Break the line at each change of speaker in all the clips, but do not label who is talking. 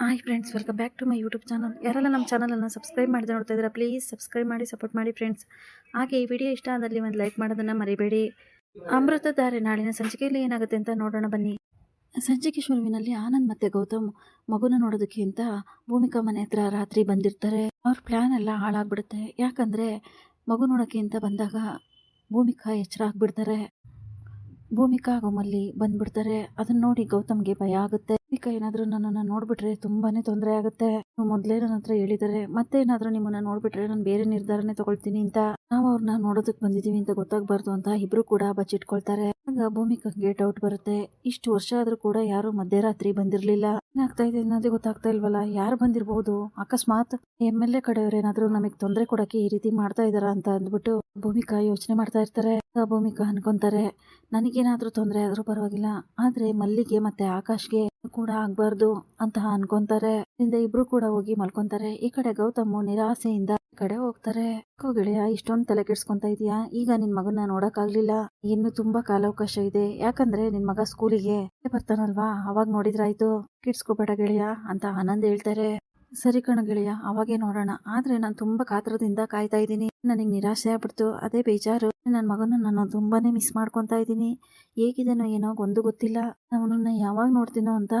Hi friends welcome back to my YouTube channel ಯಾರೆಲ್ಲ ನಮ್ಮ ಚಾನಲನ್ನು ಸಬ್ಸ್ಕ್ರೈಬ್ ಮಾಡಿದ ನೋಡ್ತಾ ಇದ್ದೀರಾ ಪ್ಲೀಸ್ ಸಬ್ಸ್ಕ್ರೈಬ್ ಮಾಡಿ ಸಪೋರ್ಟ್ ಮಾಡಿ ಫ್ರೆಂಡ್ಸ್ ಹಾಗೆ ಈ ವಿಡಿಯೋ ಇಷ್ಟ ಆದಲ್ಲಿ ಒಂದು ಲೈಕ್ ಮಾಡೋದನ್ನು ಮರಿಬೇಡಿ. ಅಮೃತಧಾರೆ ನಾಳಿನ ಸಂಚಿಕೆಯಲ್ಲಿ ಏನಾಗುತ್ತೆ ಅಂತ ನೋಡೋಣ ಬನ್ನಿ. ಸಂಚಿಕೆ ಶುರುವಿನಲ್ಲಿ ಆನಂದ್ ಮತ್ತು ಗೌತಮ್ ಮಗುನ ನೋಡೋದಕ್ಕಿಂತ ಭೂಮಿಕಾ ಮನೆ ಹತ್ರ ರಾತ್ರಿ ಬಂದಿರ್ತಾರೆ. ಅವ್ರ ಪ್ಲ್ಯಾನ್ ಎಲ್ಲ ಹಾಳಾಗ್ಬಿಡುತ್ತೆ. ಯಾಕಂದರೆ ಮಗು ನೋಡೋಕ್ಕೆ ಅಂತ ಬಂದಾಗ ಭೂಮಿಕಾ ಎಚ್ಚರ ಆಗಿಬಿಡ್ತಾರೆ. ಭೂಮಿಕಾ ಮಲ್ಲಿ ಬಂದ್ಬಿಡ್ತಾರೆ. ಅದನ್ನು ನೋಡಿ ಗೌತಮ್ಗೆ ಭಯ ಆಗುತ್ತೆ. ಭೂಮಿಕಾ ಏನಾದರೂ ನನ್ನನ್ನು ನೋಡ್ಬಿಟ್ರೆ ತುಂಬಾನೇ ತೊಂದರೆ ಆಗುತ್ತೆ. ಮೊದಲೇ ನನ್ನ ಹತ್ರ ಹೇಳಿದ್ದಾರೆ ಮತ್ತೆ ಏನಾದರೂ ನಿಮ್ಮನ್ನ ನೋಡ್ಬಿಟ್ರೆ ನಾನು ಬೇರೆ ನಿರ್ಧಾರನೇ ತಗೊಳ್ತೀನಿ ಅಂತ ನಾವು ಅವ್ರನ್ನ ನೋಡೋದಕ್ಕೆ ಬಂದಿದ್ದೀವಿ ಅಂತ ಗೊತ್ತಾಗಬಾರ್ದು ಅಂತ ಇಬ್ರು ಕೂಡ ಬಚ್ಚಿಟ್ಕೊಳ್ತಾರೆ. ಆಗ ಗೇಟ್ ಔಟ್ ಬರುತ್ತೆ. ಇಷ್ಟು ವರ್ಷ ಆದ್ರೂ ಕೂಡ ಯಾರು ಮಧ್ಯರಾತ್ರಿ ಬಂದಿರ್ಲಿಲ್ಲ. ಏನಾಗ್ತಾ ಇದೆ ಅನ್ನೋದೇ ಗೊತ್ತಾಗ್ತಾ ಇಲ್ವಲ್ಲ? ಯಾರು ಬಂದಿರಬಹುದು ಅಕಸ್ಮಾತ್ ಎಂ ಎಲ್ ಎ ಕಡೆಯವ್ರು ಏನಾದ್ರು ನಮಗೆ ತೊಂದರೆ ಕೊಡಕ್ಕೆ ಈ ರೀತಿ ಮಾಡ್ತಾ ಇದಾರ ಅಂತ ಅಂದ್ಬಿಟ್ಟು ಭೂಮಿಕಾ ಯೋಚನೆ ಮಾಡ್ತಾ ಇರ್ತಾರೆ. ಭೂಮಿಕಾ ಅನ್ಕೊಂತಾರೆ. ನನಗೇನಾದ್ರೂ ತೊಂದರೆ ಆದ್ರೂ ಪರವಾಗಿಲ್ಲ. ಆದ್ರೆ ಮಲ್ಲಿಗೆ ಮತ್ತೆ ಆಕಾಶ್ಗೆ ಕೂಡ ಆಗ್ಬಾರ್ದು ಅಂತ ಅನ್ಕೊಂತಾರೆ. ಇಂದ ಇಬ್ರು ಕೂಡ ಹೋಗಿ ಮಲ್ಕೊಂತಾರೆ. ಈ ಕಡೆ ಗೌತಮ್ ನಿರಾಸೆಯಿಂದ ಕಡೆ ಹೋಗ್ತಾರೆ. ಗೆಳೆಯ, ಇಷ್ಟೊಂದು ತಲೆ ಕೆಡ್ಸ್ಕೊಂತ ಇದೀಯಾ? ಈಗ ನಿನ್ ಮಗನ ನೋಡಕ್ಕಾಗ್ಲಿಲ್ಲ. ಇನ್ನು ತುಂಬಾ ಕಾಲಾವಕಾಶ ಇದೆ. ಯಾಕಂದ್ರೆ ನಿನ್ ಮಗ ಸ್ಕೂಲಿಗೆ ಬರ್ತಾನಲ್ವಾ? ಅವಾಗ ನೋಡಿದ್ರಾಯ್ತು ಕಿಡ್ಸ್ಕೋಬೇಡ ಗೆಳೆಯ, ಅಂತ ಆನಂದ್ ಹೇಳ್ತಾರೆ. ಸರಿ ಕಣ ಗೆಳೆಯ, ಅವಾಗೇ ನೋಡೋಣ. ಆದ್ರೆ ನಾನು ತುಂಬಾ ಕಾತರದಿಂದ ಕಾಯ್ತಾ ಇದ್ದೀನಿ. ನನಗೆ ನಿರಾಶೆ ಆಗ್ಬಿಡ್ತು. ಅದೇ ಬೇಜಾರು. ನನ್ನ ಮಗನ ನಾನು ತುಂಬಾನೇ ಮಿಸ್ ಮಾಡ್ಕೊತಾ ಇದ್ದೀನಿ. ಹೇಗಿದೆನೋ ಏನೋ ಒಂದು ಗೊತ್ತಿಲ್ಲ. ಅವನನ್ನ ಯಾವಾಗ ನೋಡ್ತೀನೋ ಅಂತ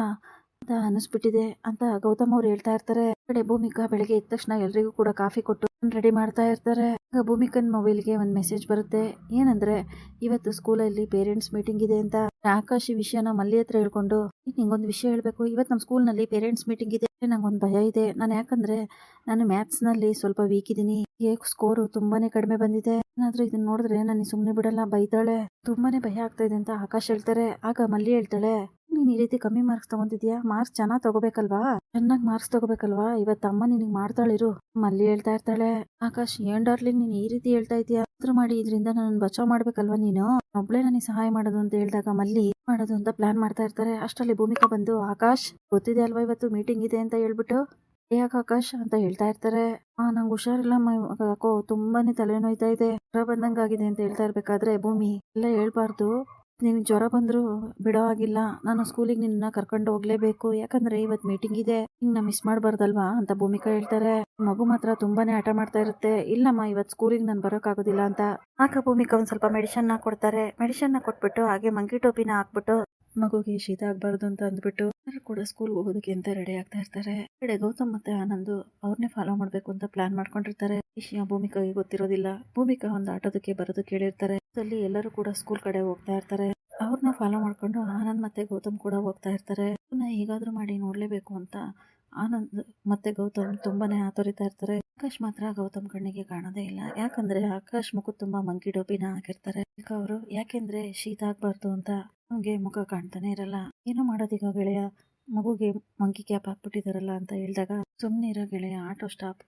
ಅಂತ ಅನಿಸ್ಬಿಟ್ಟಿದೆ ಅಂತ ಗೌತಮ್ ಅವ್ರು ಹೇಳ್ತಾ ಇರ್ತಾರೆ. ಕಡೆ ಭೂಮಿಕಾ ಬೆಳಗ್ಗೆ ಎದ್ದ ತಕ್ಷಣ ಎಲ್ರಿಗೂ ಕೂಡ ಕಾಫಿ ಕೊಟ್ಟು ರೆಡಿ ಮಾಡ್ತಾ ಇರ್ತಾರೆ. ಭೂಮಿಕನ್ ಮೊಬೈಲ್ಗೆ ಒಂದು ಮೆಸೇಜ್ ಬರುತ್ತೆ. ಏನಂದ್ರೆ, ಇವತ್ತು ಸ್ಕೂಲಲ್ಲಿ ಪೇರೆಂಟ್ಸ್ ಮೀಟಿಂಗ್ ಇದೆ ಅಂತ. ಆಕಾಶ್ ವಿಷಯನ ಮಲ್ಲಿ ಹತ್ರ ಹೇಳ್ಕೊಂಡು ನಿಂಗೊಂದು ವಿಷಯ ಹೇಳಬೇಕು. ಇವತ್ತು ನಮ್ಮ ಸ್ಕೂಲ್ನಲ್ಲಿ ಪೇರೆಂಟ್ಸ್ ಮೀಟಿಂಗ್ ಇದೆ. ನಂಗೊಂದು ಭಯ ಇದೆ. ನಾನು ಯಾಕಂದ್ರೆ ನಾನು ಮ್ಯಾಥ್ಸ್ನಲ್ಲಿ ಸ್ವಲ್ಪ ವೀಕ್ ಇದ್ದೀನಿ. ಏಕ್ ಸ್ಕೋರು ತುಂಬಾನೇ ಕಡಿಮೆ ಬಂದಿದೆ. ಏನಾದರೂ ಇದನ್ನ ನೋಡಿದ್ರೆ ನಾನು ಸುಮ್ಮನೆ ಬಿಡಲ್ಲ, ಬೈತಾಳೆ. ತುಂಬಾನೇ ಭಯ ಆಗ್ತಾ ಇದೆ ಅಂತ ಆಕಾಶ್ ಹೇಳ್ತಾರೆ. ಆಗ ಮಲ್ಲಿ ಹೇಳ್ತಾಳೆ, ನೀನು ಈ ರೀತಿ ಕಮ್ಮಿ ಮಾರ್ಕ್ಸ್ ತಗೊಂತಿದ್ಯಾ ಮಾರ್ಕ್ಸ್ ಚೆನ್ನಾಗಿ ತಗೋಬೇಕಲ್ವಾ? ಚೆನ್ನಾಗಿ ಮಾರ್ಕ್ಸ್ ತಗೋಬೇಕಲ್ವಾ? ಇವತ್ತು ಅಮ್ಮ ನಿನಗೆ ಮಾಡ್ತಾಳಿರು ಮಲ್ಲಿ ಹೇಳ್ತಾ ಇರ್ತಾಳೆ, ಆಕಾಶ್, ಏನ್ ಡಾರ್ಲಿಂಗ್ ನೀನು ಈ ರೀತಿ ಹೇಳ್ತಾ ಇದೀಯಾ? ಮಾಡಿ, ಇದರಿಂದ ನನ್ನ ಬಚಾವ್ ಮಾಡ್ಬೇಕಲ್ವಾ ನೀನು? ಒಬ್ಳೆ ನನಗೆ ಸಹಾಯ ಮಾಡೋದು ಅಂತ ಹೇಳಿದಾಗ ಮಲ್ಲಿ ಮಾಡೋದು ಅಂತ ಪ್ಲಾನ್ ಮಾಡ್ತಾ ಇರ್ತಾರೆ. ಅಷ್ಟರಲ್ಲಿ ಭೂಮಿಕಾ ಬಂದು, ಆಕಾಶ್, ಗೊತ್ತಿದೆ ಅಲ್ವಾ ಇವತ್ತು ಮೀಟಿಂಗ್ ಇದೆ ಅಂತ ಹೇಳ್ಬಿಟ್ಟು? ಯಾಕೆ ಆಕಾಶ್? ಅಂತ ಹೇಳ್ತಾ ಇರ್ತಾರೆ. ಆ, ನಂಗೆ ಹುಷಾರಿಲ್ಲ ಯಾಕೋ ತುಂಬಾನೇ ತಲೆನೋಯ್ತಾ ಇದೆ. ಜ್ವರ ಬಂದಂಗಾಗಿದೆ ಅಂತ ಹೇಳ್ತಾ ಇರ್ಬೇಕಾದ್ರೆ ಭೂಮಿ, ಎಲ್ಲ ಹೇಳ್ಬಾರ್ದು. ನಿನಗೆ ಜ್ವರ ಬಂದ್ರು ಬಿಡೋ ಆಗಿಲ್ಲ ನಾನು ಸ್ಕೂಲಿಗೆ ನಿನ್ನ ಕರ್ಕೊಂಡು ಹೋಗ್ಲೇಬೇಕು. ಯಾಕಂದ್ರೆ ಇವತ್ತು ಮೀಟಿಂಗ್ ಇದೆ. ನಿನ್ನ ಮಿಸ್ ಮಾಡಬಾರ್ದಲ್ವಾ? ಅಂತ ಭೂಮಿಕಾ ಹೇಳ್ತಾರೆ. ಮಗು ಮಾತ್ರ ತುಂಬಾನೇ ಆಟ ಮಾಡ್ತಾ ಇರುತ್ತೆ. ಇಲ್ಲಮ್ಮ ಇವತ್ತು ಸ್ಕೂಲಿಗೆ ನಾನು ಬರೋಕ್ಕಾಗೋದಿಲ್ಲ ಅಂತ. ಆಕ ಭೂಮಿಕಾ ಒಂದ್ ಸ್ವಲ್ಪ ಮೆಡಿಷನ್ನ ಕೊಡ್ತಾರೆ. ಮೆಡಿಷನ್ನ ಕೊಟ್ಬಿಟ್ಟು ಹಾಗೆ ಮಂಕಿ ಟೋಪಿನ ಹಾಕ್ಬಿಟ್ಟು ಮಗುಗೆ ಶೀತ ಆಗ್ಬಾರ್ದು ಅಂತ ಅಂದ್ಬಿಟ್ಟು ಎಲ್ಲರೂ ಕೂಡ ಸ್ಕೂಲ್ಗೆ ಹೋಗೋದಕ್ಕೆ ಅಂತ ರೆಡಿ ಆಗ್ತಾ ಇರ್ತಾರೆ. ಕಡೆ ಗೌತಮ್ ಮತ್ತೆ ಆನಂದ್ ಅವ್ರನ್ನೇ ಫಾಲೋ ಮಾಡ್ಬೇಕು ಅಂತ ಪ್ಲಾನ್ ಮಾಡ್ಕೊಂಡಿರ್ತಾರೆ. ವಿಷಯ ಭೂಮಿಕಾಗೆ ಗೊತ್ತಿರೋದಿಲ್ಲ. ಭೂಮಿಕಾ ಒಂದು ಆಟೋದಕ್ಕೆ ಬರೋದು ಕೇಳಿರ್ತಾರೆ. ಅಲ್ಲಿ ಎಲ್ಲರೂ ಕೂಡ ಸ್ಕೂಲ್ ಕಡೆ ಹೋಗ್ತಾ ಇರ್ತಾರೆ. ಅವ್ರನ್ನ ಫಾಲೋ ಮಾಡ್ಕೊಂಡು ಆನಂದ್ ಮತ್ತೆ ಗೌತಮ್ ಕೂಡ ಹೋಗ್ತಾ ಇರ್ತಾರೆ. ಹೇಗಾದ್ರೂ ಮಾಡಿ ನೋಡ್ಲೇಬೇಕು ಅಂತ ಆನಂದ್ ಮತ್ತೆ ಗೌತಮ್ ತುಂಬಾನೇ ಆತೊರಿತಾ ಇರ್ತಾರೆ. ಆಕಾಶ್ ಮಾತ್ರ ಗೌತಮ್ ಕಣ್ಣಿಗೆ ಕಾಣೋದೇ ಇಲ್ಲ. ಯಾಕಂದ್ರೆ ಆಕಾಶ್ ಮುಖ ತುಂಬಾ ಮಂಕಿ ಡೋಬಿನ ಹಾಕಿರ್ತಾರೆ. ಅವರು ಯಾಕೆಂದ್ರೆ ಶೀತ ಆಗ್ಬಾರ್ದು ಅಂತ ಅವ್ನಿಗೆ ಮುಖ ಕಾಣ್ತಾನೆ ಇರಲ್ಲ. ಏನು ಮಾಡೋದೀಗ ಗೆಳೆಯ. ಮಗುಗೆ ಮಂಕಿ ಕ್ಯಾಪ್ ಹಾಕ್ಬಿಟ್ಟಿದಾರಲ್ಲ ಅಂತ ಹೇಳಿದಾಗ ಸುಮ್ಮನೆ ಇರೋ ಗೆಳೆಯ ಆಟೋ ಸ್ಟಾಪ್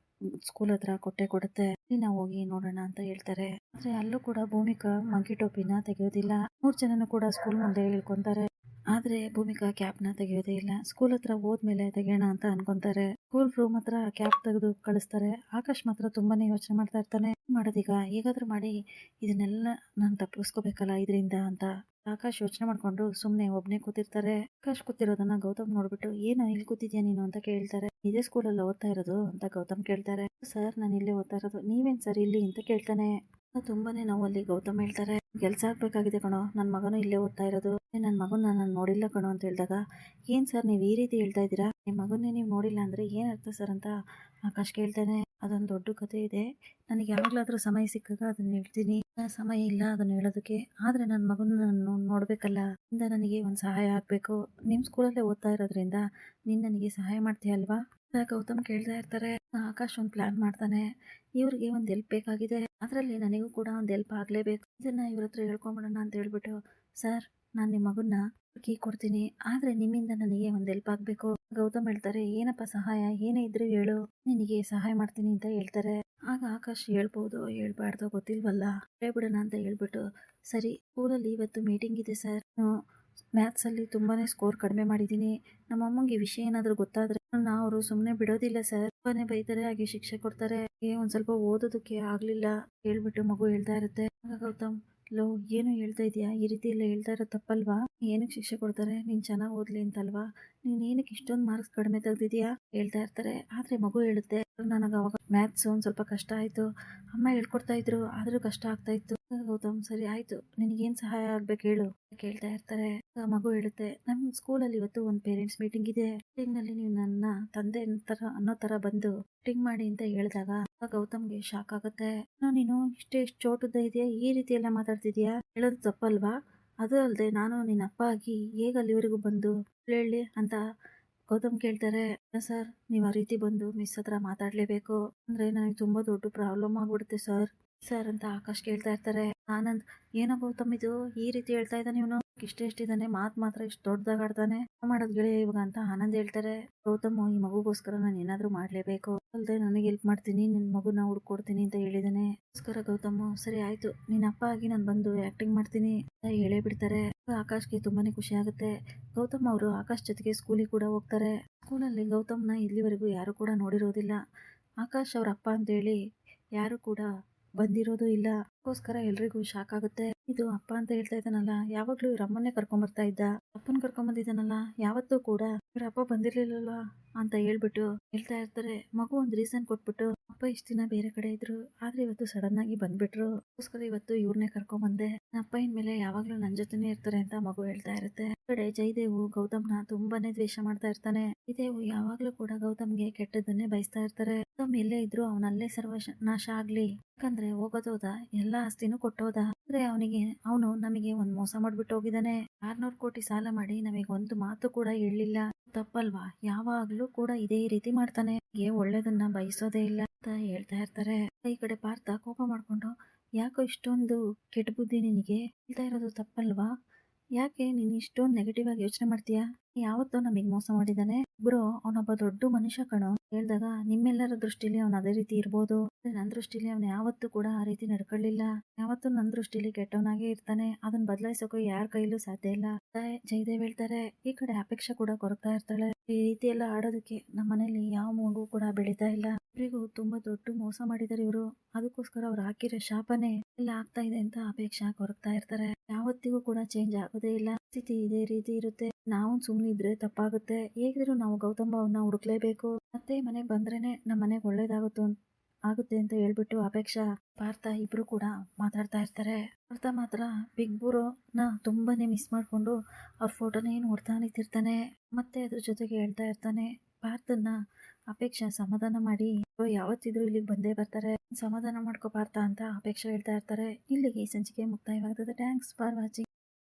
ಸ್ಕೂಲ್ ಹತ್ರ ಕೊಟ್ಟೆ ಕೊಡುತ್ತೆ. ನಾವು ಹೋಗಿ ನೋಡೋಣ ಅಂತ ಹೇಳ್ತಾರೆ. ಆದ್ರೆ ಅಲ್ಲೂ ಕೂಡ ಭೂಮಿಕಾ ಮಂಕಿ ಟೋಪಿನ ತೆಗೆಯೋದಿಲ್ಲ. ಮೂರ್ ಜನನು ಕೂಡ ಸ್ಕೂಲ್ ಮುಂದೆ ಇಳ್ಕೊಂತಾರೆ. ಆದ್ರೆ ಭೂಮಿಕಾ ಕ್ಯಾಪ್ನ ತೆಗೆಯೋದೇ ಇಲ್ಲ. ಸ್ಕೂಲ್ ಹತ್ರ ಹೋದ್ಮೇಲೆ ತೆಗೆಯೋಣ ಅಂತ ಅನ್ಕೊಂತಾರೆ. ಸ್ಕೂಲ್ ರೂಮ್ ಹತ್ರ ಕ್ಯಾಪ್ ತೆಗೆದು ಕಳಿಸ್ತಾರೆ. ಆಕಾಶ್ ಮಾತ್ರ ತುಂಬಾನೇ ಯೋಚನೆ ಮಾಡ್ತಾ ಇರ್ತಾನೆ. ಮಾಡೋದೀಗ ಹೇಗಾದ್ರೂ ಮಾಡಿ ಇದನ್ನೆಲ್ಲ ನಾನು ತಪ್ಪಿಸ್ಕೋಬೇಕಲ್ಲ ಇದರಿಂದ ಅಂತ ಆಕಾಶ್ ಯೋಚನೆ ಮಾಡ್ಕೊಂಡು ಸುಮ್ನೆ ಒಬ್ನೇ ಕೂತಿರ್ತಾರೆ. ಆಕಾಶ್ ಕೂತಿರೋದನ್ನ ಗೌತಮ್ ನೋಡ್ಬಿಟ್ಟು, ಏನು ಇಲ್ಲಿ ಕೂತಿದ್ಯಾ ನೀನು? ಅಂತ ಕೇಳ್ತಾರೆ. ಇದೇ ಸ್ಕೂಲಲ್ಲಿ ಓದ್ತಾ ಇರೋದು ಅಂತ ಗೌತಮ್ ಕೇಳ್ತಾರೆ. ಸರ್, ನಾನು ಇಲ್ಲೇ ಓದ್ತಾ ಇರೋದು. ನೀವೇನ್ ಸರ್ ಇಲ್ಲಿ? ಅಂತ ಕೇಳ್ತಾನೆ. ತುಂಬಾನೇ ನೋವಲ್ಲಿ ಗೌತಮ್ ಹೇಳ್ತಾರೆ, ಕೆಲಸ ಆಗ್ಬೇಕಾಗಿದೆ ಕಣೋ ನನ್ನ ಮಗನು ಇಲ್ಲೇ ಓದ್ತಾ ಇರೋದು. ನನ್ನ ಮಗನ ನಾನು ನೋಡಿಲ್ಲ ಕಣೋ ಅಂತ ಹೇಳಿದಾಗ, ಏನ್ ಸರ್ ನೀವು ಈ ರೀತಿ ಹೇಳ್ತಾ ಇದ್ದೀರಾ? ನಿಮ್ಮ ಮಗನ್ನೇ ನೀವು ನೋಡಿಲ್ಲ ಅಂದ್ರೆ ಏನ್ ಅರ್ಥ ಸರ್ ಅಂತ ಆಕಾಶ್ ಕೇಳ್ತಾನೆ. ಅದೊಂದು ದೊಡ್ಡ ಕಥೆ ಇದೆ. ನನಗೆ ಯಾವಾಗಲಾದ್ರೂ ಸಮಯ ಸಿಕ್ಕಾಗ ಅದನ್ನ ಹೇಳ್ತೀನಿ. ಸಮಯ ಇಲ್ಲ ಅದನ್ನ ಹೇಳೋದಕ್ಕೆ. ಆದ್ರೆ ನನ್ನ ಮಗನ ನಾನು ನೋಡ್ಬೇಕಲ್ಲ. ಇಂದ ನನಗೆ ಒಂದು ಸಹಾಯ ಆಗ್ಬೇಕು. ನಿಮ್ ಸ್ಕೂಲಲ್ಲೇ ಓದ್ತಾ ಇರೋದ್ರಿಂದ ನೀನ್ ನನಗೆ ಸಹಾಯ ಮಾಡ್ತೀಯ ಅಲ್ವಾ ಗೌತಮ್ ಕೇಳ್ತಾ ಇರ್ತಾರೆ, ಆಕಾಶ್ ಒಂದು ಪ್ಲಾನ್ ಮಾಡ್ತಾನೆ. ಇವ್ರಿಗೆ ಒಂದು ಹೆಲ್ಪ್ ಬೇಕಾಗಿದೆ. ಅದರಲ್ಲಿ ನನಗೂ ಕೂಡ ಒಂದು ಹೆಲ್ಪ್ ಆಗಲೇಬೇಕು. ಇದನ್ನ ಇವ್ರ ಹತ್ರ ಹೇಳ್ಕೊಂಬಿಡೋಣ ಅಂತ ಹೇಳ್ಬಿಟ್ಟು, ಸರ್, ನಾನು ನಿಮ್ಮ ಮಗನ್ನ ಕೀ ಕೊಡ್ತೀನಿ. ಆದ್ರೆ ನಿಮ್ಮಿಂದ ನನಗೆ ಒಂದು ಹೆಲ್ಪ್ ಆಗಬೇಕು. ಗೌತಮ್ ಹೇಳ್ತಾರೆ, ಏನಪ್ಪ ಸಹಾಯ? ಏನೇ ಇದ್ರೂ ಹೇಳು. ನಿನಗೆ ಸಹಾಯ ಮಾಡ್ತೀನಿ ಅಂತ ಹೇಳ್ತಾರೆ. ಆಗ ಆಕಾಶ್ ಹೇಳ್ಬೋದು, ಹೇಳ್ಬಾರ್ದು ಗೊತ್ತಿಲ್ವಲ್ಲ? ಹೇಳ್ಬಿಡೋಣ ಅಂತ ಹೇಳ್ಬಿಟ್ಟು, ಸರಿ ಸ್ಕೂಲಲ್ಲಿ ಇವತ್ತು ಮೀಟಿಂಗ್ ಇದೆ ಸರ್. ಮ್ಯಾಥ್ಸ್ ಅಲ್ಲಿ ತುಂಬಾನೇ ಸ್ಕೋರ್ ಕಡಿಮೆ ಮಾಡಿದ್ದೀನಿ. ನಮ್ಮ ಅಮ್ಮಂಗೆ ಈ ವಿಷಯ ಏನಾದರೂ ಗೊತ್ತಾದ್ರೆ ನಾ ಅವರು ಸುಮ್ಮನೆ ಬಿಡೋದಿಲ್ಲ ಸರ್ ತುಂಬಾ ಬೈತಾರೆ, ಹಾಗೆ ಶಿಕ್ಷೆ ಕೊಡ್ತಾರೆ ಒಂದ್ ಸ್ವಲ್ಪ ಓದೋದಕ್ಕೆ ಆಗಲಿಲ್ಲ ಹೇಳ್ಬಿಟ್ಟು ಮಗು ಹೇಳ್ತಾ ಇರುತ್ತೆ. ಗೌತಮ್, ಲೋ, ಏನು ಹೇಳ್ತಾ ಇದೀಯಾ? ಈ ರೀತಿ ಎಲ್ಲ ಹೇಳ್ತಾ ಇರೋ ತಪ್ಪಲ್ವಾ? ಏನಕ್ಕೆ ಶಿಕ್ಷೆ ಕೊಡ್ತಾರೆ? ನೀನು ಚೆನ್ನಾಗಿ ಓದಲಿ ಅಂತಲ್ವಾ? ನೀನು ಏನಕ್ಕೆ ಇಷ್ಟೊಂದು ಮಾರ್ಕ್ಸ್ ಕಡಿಮೆ ತೆಗ್ದಿದ್ಯಾ? ಹೇಳ್ತಾ ಇರ್ತಾರೆ. ಆದರೆ ಮಗು ಹೇಳುತ್ತೆ, ನನಗೆ ಅವಾಗ ಮ್ಯಾಥ್ಸ್ ಒಂದು ಸ್ವಲ್ಪ ಕಷ್ಟ ಆಯಿತು. ಅಮ್ಮ ಹೇಳ್ಕೊಡ್ತಾ ಇದ್ರು, ಆದರೂ ಕಷ್ಟ ಆಗ್ತಾ ಇತ್ತು. ಗೌತಮ್, ಸರಿ, ಆಯಿತು. ನಿನಗೇನು ಸಹಾಯ ಆಗ್ಬೇಕು ಹೇಳು. ಕೇಳ್ತಾ ಇರ್ತಾರೆ. ಮಗು ಹೇಳುತ್ತೆ ನಮ್ಮ ಸ್ಕೂಲಲ್ಲಿ ಇವತ್ತು ಒಂದು ಪೇರೆಂಟ್ಸ್ ಮೀಟಿಂಗ್ ಇದೆ. ಮೀಟಿಂಗ್ನಲ್ಲಿ ನೀವು ನನ್ನ ತಂದೆ ಥರ ಅನ್ನೋ ಥರ ಬಂದು ಮೀಟಿಂಗ್ ಮಾಡಿ ಅಂತ ಹೇಳಿದಾಗ ಗೌತಮ್ಗೆ ಶಾಕ್ ಆಗುತ್ತೆ. ನೀನು ಇಷ್ಟೇ, ಇಷ್ಟು ಚೋಟದ ಇದೆಯಾ? ಈ ರೀತಿ ಎಲ್ಲ ಮಾತಾಡ್ತಿದ್ಯಾ? ಹೇಳೋದು ತಪ್ಪಲ್ವಾ? ಅದು ಅಲ್ಲದೆ ನಾನು ನಿನ್ನ ಅಪ್ಪ ಆಗಿ ಹೇಗೆ ಅಲ್ಲಿವರೆಗೂ ಬಂದು ಹೇಳಿ ಅಂತ ಗೌತಮ್ ಕೇಳ್ತಾರೆ ಸರ್, ನೀವು ಆ ರೀತಿ ಬಂದು ಮಿಸ್ ಹತ್ರ ಮಾತಾಡಲೇಬೇಕು. ಅಂದರೆ ನನಗೆ ತುಂಬ ದೊಡ್ಡ ಪ್ರಾಬ್ಲಮ್ ಆಗಿಬಿಡುತ್ತೆ ಸರ್. ಸರ್ ಅಂತ ಆಕಾಶ್ ಕೇಳ್ತಾ ಇರ್ತಾರೆ. ಆನಂದ್, ಏನೋ ಗೌತಮ್ ಇದು? ಈ ರೀತಿ ಹೇಳ್ತಾ ಇದ್ದಾನೆ ಇವನು? ಇಷ್ಟೇ ಇಷ್ಟಿದ್ದಾನೆ ಮಾತು ಮಾತ್ರ ಇಷ್ಟು ದೊಡ್ಡದಾಗಾಡ್ತಾನೆ ಮಾಡೋದು ಗೆಳೆಯ ಇವಾಗ ಅಂತ ಆನಂದ್ ಹೇಳ್ತಾರೆ. ಗೌತಮ್, ಈ ಮಗುಗೋಸ್ಕರ ನಾನು ಏನಾದರೂ ಮಾಡ್ಲೇಬೇಕು. ಅಲ್ದೆ ನನಗೆ ಹೆಲ್ಪ್ ಮಾಡ್ತೀನಿ ನಿನ್ನ ಮಗುನ ಹುಡ್ಕೊಡ್ತೀನಿ ಅಂತ ಹೇಳಿದಾನೆ. ಗೋಸ್ಕರ ಗೌತಮ್, ಸರಿ ಆಯ್ತು. ನಿನ್ ಅಪ್ಪ ಆಗಿ ನಾನು ಬಂದು ಆಕ್ಟಿಂಗ್ ಮಾಡ್ತೀನಿ ಅಂತ ಹೇಳೇ ಬಿಡ್ತಾರೆ. ಆಕಾಶ್ಗೆ ತುಂಬಾನೇ ಖುಷಿ ಆಗುತ್ತೆ. ಗೌತಮ್ ಅವರು ಆಕಾಶ್ ಜೊತೆಗೆ ಸ್ಕೂಲಿಗೆ ಕೂಡ ಹೋಗ್ತಾರೆ. ಸ್ಕೂಲಲ್ಲಿ ಗೌತಮ್ನ ಇಲ್ಲಿವರೆಗೂ ಯಾರು ಕೂಡ ನೋಡಿರೋದಿಲ್ಲ. ಆಕಾಶ್ ಅವ್ರ ಅಪ್ಪ ಅಂತೇಳಿ ಯಾರು ಕೂಡ ಬಂದಿರೋದು ಇಲ್ಲ. ಅದಕ್ಕೋಸ್ಕರ ಎಲ್ರಿಗೂ ಶಾಕ್ ಆಗುತ್ತೆ. ಇದು ಅಪ್ಪ ಅಂತ ಹೇಳ್ತಾ ಇದ್ದಾನಲ್ಲ, ಯಾವಾಗ್ಲೂ ಇವ್ರ ಅಮ್ಮನ್ನೇ ಕರ್ಕೊಂಡ್ ಬರ್ತಾ ಇದ್ದ. ಅಪ್ಪನ್ ಕರ್ಕೊಂಡ್ ಬಂದಿದ್ದಾನಲ್ಲ, ಯಾವತ್ತೂ ಕೂಡ ಇವ್ರ ಅಪ್ಪ ಬಂದಿರ್ಲಿಲ್ಲಲ್ಲ ಅಂತ ಹೇಳ್ಬಿಟ್ಟು ಹೇಳ್ತಾ ಇರ್ತಾರೆ. ಮಗು ಒಂದ್ ರೀಸನ್ ಕೊಟ್ಬಿಟ್ಟು, ಅಪ್ಪ ಇಷ್ಟ ದಿನ ಬೇರೆ ಕಡೆ ಇದ್ರು, ಆದ್ರೆ ಇವತ್ತು ಸಡನ್ ಆಗಿ ಬಂದ್ಬಿಟ್ರು. ಅದಕ್ಕೋಸ್ಕರ ಇವತ್ತು ಇವ್ರನ್ನೇ ಕರ್ಕೊಂಡ್ ಬಂದೆ. ಅಪ್ಪ ಇನ್ಮೇಲೆ ಯಾವಾಗ್ಲೂ ನನ್ ಜೊತೆನೆ ಇರ್ತಾರೆ ಅಂತ ಮಗು ಹೇಳ್ತಾ ಇರುತ್ತೆ. ಕಡೆ ಜಯದೇವು ಗೌತಮ್ನ ತುಂಬಾನೇ ದ್ವೇಷ ಮಾಡ್ತಾ ಇರ್ತಾನೆ. ಇದೇವು ಯಾವಾಗ್ಲೂ ಕೂಡ ಗೌತಮ್ಗೆ ಕೆಟ್ಟದನ್ನೇ ಬಯಸ್ತಾ ಇರ್ತಾರೆ. ಗೌತಮ್ ಎಲ್ಲೇ ಇದ್ರು ಅವನಲ್ಲೇ ಸರ್ವ ನಾಶ ಆಗ್ಲಿ. ಯಾಕಂದ್ರೆ ಹೋಗೋದೋದ ಎಲ್ಲಾ ಆಸ್ತಿನೂ ಕೊಟ್ಟೋದ. ಅಂದ್ರೆ ಅವನಿಗೆ, ಅವನು ನಮಗೆ ಒಂದ್ ಮೋಸ ಮಾಡ್ಬಿಟ್ಟು ಹೋಗಿದ್ದಾನೆ. ಆರ್ನೂರ್ ಕೋಟಿ ಸಾಲ ಮಾಡಿ ನಮಗೆ ಒಂದು ಮಾತು ಕೂಡ ಹೇಳಲಿಲ್ಲ. ತಪ್ಪಲ್ವಾ? ಯಾವಾಗ್ಲೂ ಕೂಡ ಇದೇ ರೀತಿ ಮಾಡ್ತಾನೆ. ಒಳ್ಳೇದನ್ನ ಬಯಸೋದೇ ಇಲ್ಲ ಅಂತ ಹೇಳ್ತಾ ಇರ್ತಾರೆ. ಈ ಕಡೆ ಪಾರ್ಥ ಕೋಪ ಮಾಡ್ಕೊಂಡು, ಯಾಕೋ ಇಷ್ಟೊಂದು ಕೆಟ್ಟ ಬುದ್ಧಿ ನಿನಗೆ ಹೇಳ್ತಾ ಇರೋದು ತಪ್ಪಲ್ವಾ? ಯಾಕೆ ನೀನು ಇಷ್ಟೊಂದು ನೆಗೆಟಿವ್ ಆಗಿ ಯೋಚನೆ ಮಾಡ್ತೀಯಾ? ಯಾವತ್ತೋ ನಮಗೆ ಮೋಸ ಮಾಡಿದಾನೆ. ಬ್ರೋ, ಅವನೊಬ್ಬ ದೊಡ್ಡ ಮನುಷ್ಯ ಕಣೋ. ಹೇಳ್ದಾಗ, ನಿಮ್ಮೆಲ್ಲರ ದೃಷ್ಟಿಲಿ ಅವನು ಅದೇ ರೀತಿ ಇರ್ಬೋದು. ನನ್ನ ದೃಷ್ಟಿಲಿ ಅವನು ಯಾವತ್ತೂ ಕೂಡ ಆ ರೀತಿ ನಡ್ಕೊಳ್ಳಿಲ್ಲ ಯಾವತ್ತೂ ನನ್ನ ದೃಷ್ಟಿಲಿ ಕೆಟ್ಟವನಾಗೇ ಇರ್ತಾನೆ. ಅದನ್ನ ಬದಲಾಯಿಸೋಕೆ ಯಾರ ಕೈಲೂ ಸಾಧ್ಯ ಇಲ್ಲ. ಜಯದೇವ್ ಹೇಳ್ತಾರೆ. ಈ ಕಡೆ ಅಪೇಕ್ಷೆ ಕೂಡ ಕೊರಗ್ತಾ ಇರ್ತಾಳೆ. ಈ ರೀತಿ ಎಲ್ಲ ಆಡೋದಕ್ಕೆ ನಮ್ಮ ಮನೇಲಿ ಯಾವ ಮಗು ಕೂಡ ಬೆಳೀತಾ ಇಲ್ಲ. ಇಬ್ಬರಿಗೂ ತುಂಬಾ ದೊಡ್ಡ ಮೋಸ ಮಾಡಿದ್ದಾರೆ ಇವರು. ಅದಕ್ಕೋಸ್ಕರ ಅವ್ರು ಹಾಕಿರೋ ಶಾಪನೆ ಎಲ್ಲ ಆಗ್ತಾ ಇದೆ ಅಂತ ಅಪೇಕ್ಷೆ ಕೊರಗ್ತಾ ಇರ್ತಾರೆ. ಯಾವತ್ತಿಗೂ ಕೂಡ ಚೇಂಜ್ ಆಗೋದೇ ಇಲ್ಲ. ಸ್ಥಿತಿ ಇದೇ ರೀತಿ ಇರುತ್ತೆ. ನಾವು ಸುಮ್ಮನಿದ್ರೆ ತಪ್ಪಾಗುತ್ತೆ. ಹೇಗಿದ್ರು ನಾವು ಗೌತಮ್ ಅವನ್ನ ಹುಡುಕ್ಲೇಬೇಕು. ಮತ್ತೆ ಮನೆಗೆ ಬಂದ್ರೇನೆ ನಮ್ಮ ಮನೆಗೆ ಒಳ್ಳೇದಾಗುತ್ತೋ ಆಗುತ್ತೆ ಅಂತ ಹೇಳ್ಬಿಟ್ಟು ಅಪೇಕ್ಷಾ ಪಾರ್ಥ ಇಬ್ರು ಕೂಡ ಮಾತಾಡ್ತಾ ಇರ್ತಾರೆ. ಪಾರ್ಥ ಮಾತ್ರ ಬಿಗ್ ಬುರೋನ ತುಂಬಾನೇ ಮಿಸ್ ಮಾಡ್ಕೊಂಡು ಅವ್ರ ಫೋಟೋನೇ ಹೊಡ್ತಾ ನಿಂತಿರ್ತಾನೆ, ಮತ್ತೆ ಅದ್ರ ಜೊತೆಗೆ ಹೇಳ್ತಾ ಇರ್ತಾನೆ. ಪಾರ್ಥನ ಅಪೇಕ್ಷಾ ಸಮಾಧಾನ ಮಾಡಿ ಯಾವತ್ತಿದ್ರು ಇಲ್ಲಿಗೆ ಬಂದೇ ಬರ್ತಾರೆ. ಸಮಾಧಾನ ಮಾಡ್ಕೋ ಪಾರ್ಥ ಅಂತ ಅಪೇಕ್ಷೆ ಹೇಳ್ತಾ ಇರ್ತಾರೆ. ಇಲ್ಲಿಗೆ ಸಂಚಿಕೆ ಮುಕ್ತಾಯವಾಗ್ತದೆ. Thanks for watching